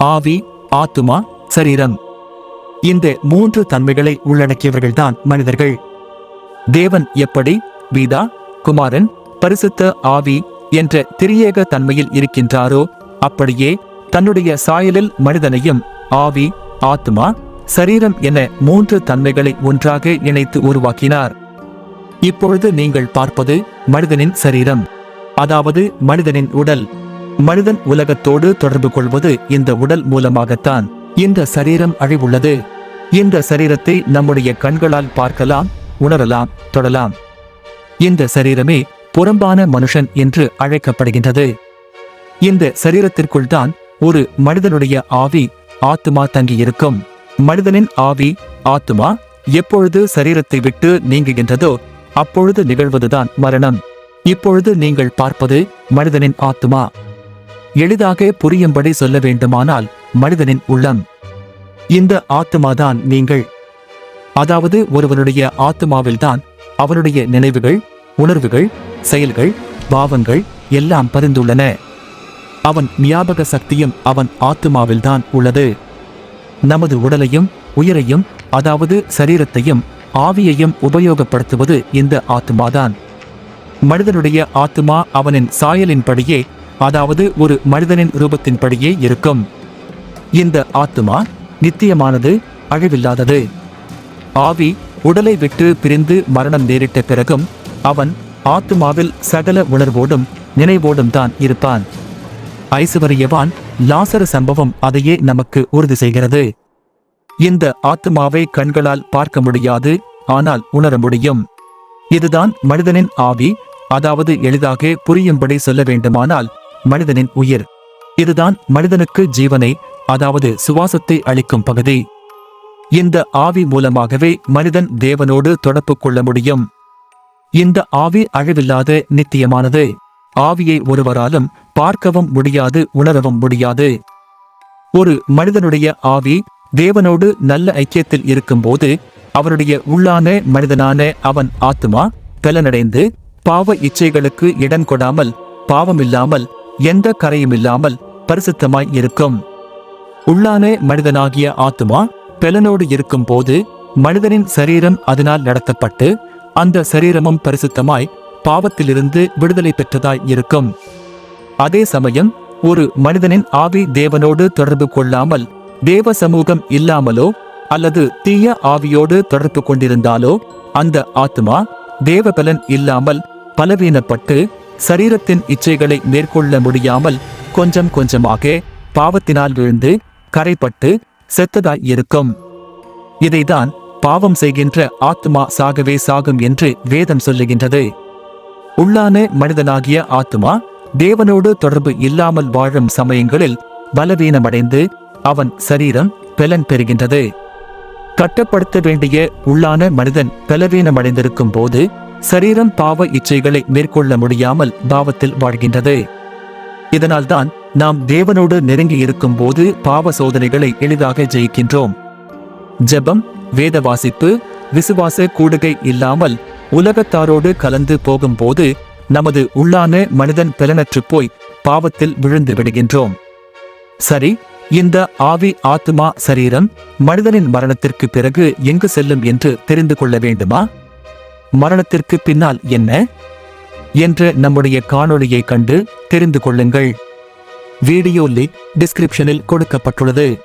ஆவி ஆத்துமா சரீரம். இந்த மூன்று தன்மைகளை உள்ளடக்கியவர்கள்தான் மனிதர்கள். தேவன் எப்படி வீதா குமாரன் பரிசுத்த ஆவி என்ற திரியேக தன்மையில் இருக்கின்றாரோ அப்படியே தன்னுடைய சாயலில் மனிதனையும் ஆவி ஆத்மா சரீரம் என மூன்று தன்மைகளை ஒன்றாக இணைத்து உருவாக்கினார். இப்பொழுது நீங்கள் பார்ப்பது மனிதனின் சரீரம் அதாவது மனிதனின் உடல். மனிதன் உலகத்தோடு தொடர்பு கொள்வது இந்த உடல் மூலமாகத்தான். இந்த சரீரம் அழிவுள்ளது. இந்த சரீரத்தை நம்முடைய கண்களால் பார்க்கலாம் உணரலாம் தொடலாம். இந்த சரீரமே புறம்பான மனுஷன் என்று அழைக்கப்படுகின்றது. இந்த சரீரத்திற்குள் தான் ஒரு மனிதனுடைய ஆவி ஆத்துமா தங்கியிருக்கும். மனிதனின் ஆவி ஆத்துமா எப்பொழுது சரீரத்தை விட்டு நீங்குகின்றதோ அப்பொழுது நிகழ்வதுதான் மரணம். இப்பொழுது நீங்கள் பார்ப்பது மனிதனின் ஆத்துமா. எளிதாக புரியும்படி சொல்ல வேண்டுமானால் மனிதனின் உள்ளம். இந்த ஆத்மாதான் நீங்கள். அதாவது ஒருவனுடைய ஆத்துமாவில்தான் அவனுடைய நினைவுகள் உணர்வுகள் செயல்கள் பாவங்கள் எல்லாம் பரிந்துள்ளன அவன் ஞாபக சக்தியும் அவன் ஆத்துமாவில்தான் உள்ளது. நமது உடலையும் உயிரையும் அதாவது சரீரத்தையும் ஆவியையும் உபயோகப்படுத்துவது இந்த ஆத்மாதான் மனிதனுடைய ஆத்துமா அவனின் சாயலின்படியே அதாவது ஒரு மனிதனின் ரூபத்தின்படியே இருக்கும். இந்த ஆத்துமா நித்தியமானது அழிவில்லாதது. ஆவி உடலை விட்டு பிரிந்து மரணம் நேரிட்ட பிறகும் அவன் ஆத்துமாவில் சகல உணர்வோடும் நினைவோடும் தான் இருப்பான். ஐசுவரியவான் லாசர சம்பவம் அதையே நமக்கு உறுதி செய்கிறது. இந்த ஆத்மாவை கண்களால் பார்க்க முடியாது ஆனால் உணர முடியும். இதுதான் மனிதனின் ஆவி அதாவது எளிதாக புரியும்படி சொல்ல வேண்டுமானால் மனிதனின் உயிர். இதுதான் மனிதனுக்கு ஜீவனை அதாவது சுவாசத்தை அளிக்கும் பகுதி. இந்த ஆவி மூலமாகவே மனிதன் தேவனோடு தொடர்பு கொள்ள முடியும். இந்த ஆவி அழிவில்லாத நித்தியமானது. ஆவியை ஒருவராலும் பார்க்கவும் முடியாது உணரவும் முடியாது. ஒரு மனிதனுடைய ஆவி தேவனோடு நல்ல ஐக்கியத்தில் இருக்கும்போது அவனுடைய உள்ளான மனிதனான அவன் ஆத்மா பலனடைந்து பாவ இச்சைகளுக்கு இடம் கொடாமல் பாவமில்லாமல் எந்த கரையும் இல்லாமல் பரிசுத்தமாய் இருக்கும். உள்ளானே மனிதனாகிய ஆத்துமா பெலனோடு இருக்கும் போது மனிதனின் சரீரம் அதனால் நடத்தப்பட்டு அந்த சரீரமும் பரிசுத்தமாய் பாவத்திலிருந்து விடுதலை பெற்றதாய் இருக்கும். அதே சமயம் ஒரு மனிதனின் ஆவி தேவனோடு தொடர்பு கொள்ளாமல் தேவ சமூகம் இல்லாமலோ அல்லது தீய ஆவியோடு தொடர்பு கொண்டிருந்தாலோ அந்த ஆத்மா தேவ பலன் இல்லாமல் பலவீனப்பட்டு சரீரத்தின் இச்சைகளை மேற்கொள்ள முடியாமல் கொஞ்சம் கொஞ்சமாக பாவத்தினால் விழுந்து கரைப்பட்டு செத்ததாய் இருக்கும். இதைதான் பாவம் செய்கின்ற ஆத்மா சாகவே சாகும் என்று வேதம் சொல்லுகின்றது. உள்ளான மனிதனாகிய ஆத்மா தேவனோடு தொடர்பு இல்லாமல் வாழும் சமயங்களில் பலவீனமடைந்து அவன் சரீரம் பலன் பெறுகின்றது. கட்டப்படுத்த வேண்டிய உள்ளான மனிதன் பலவீனமடைந்திருக்கும் போது சரீரம் பாவ இச்சைகளை மேற்கொள்ள முடியாமல் பாவத்தில் வாழ்கின்றது. இதனால்தான் நாம் தேவனோடு நெருங்கி இருக்கும் போது பாவ சோதனைகளை எளிதாக ஜெயிக்கின்றோம். ஜெபம் வேத வாசிப்பு விசுவாச கூடுகை இல்லாமல் உலகத்தாரோடு கலந்து போகும்போது நமது உள்ளான மனிதன் பலனற்றுப் போய் பாவத்தில் விழுந்து விடுகின்றோம். சரி இந்த ஆவி ஆத்மா சரீரம் மனிதனின் மரணத்திற்கு பிறகு எங்கு செல்லும் என்று தெரிந்து கொள்ள வேண்டுமா? மரணத்திற்கு பின்னால் என்ன? என்ற நம்முடைய காணொளியை கண்டு தெரிந்து கொள்ளுங்கள். வீடியோ லிங்க் டிஸ்கிரிப்ஷனில் கொடுக்கப்பட்டுள்ளது.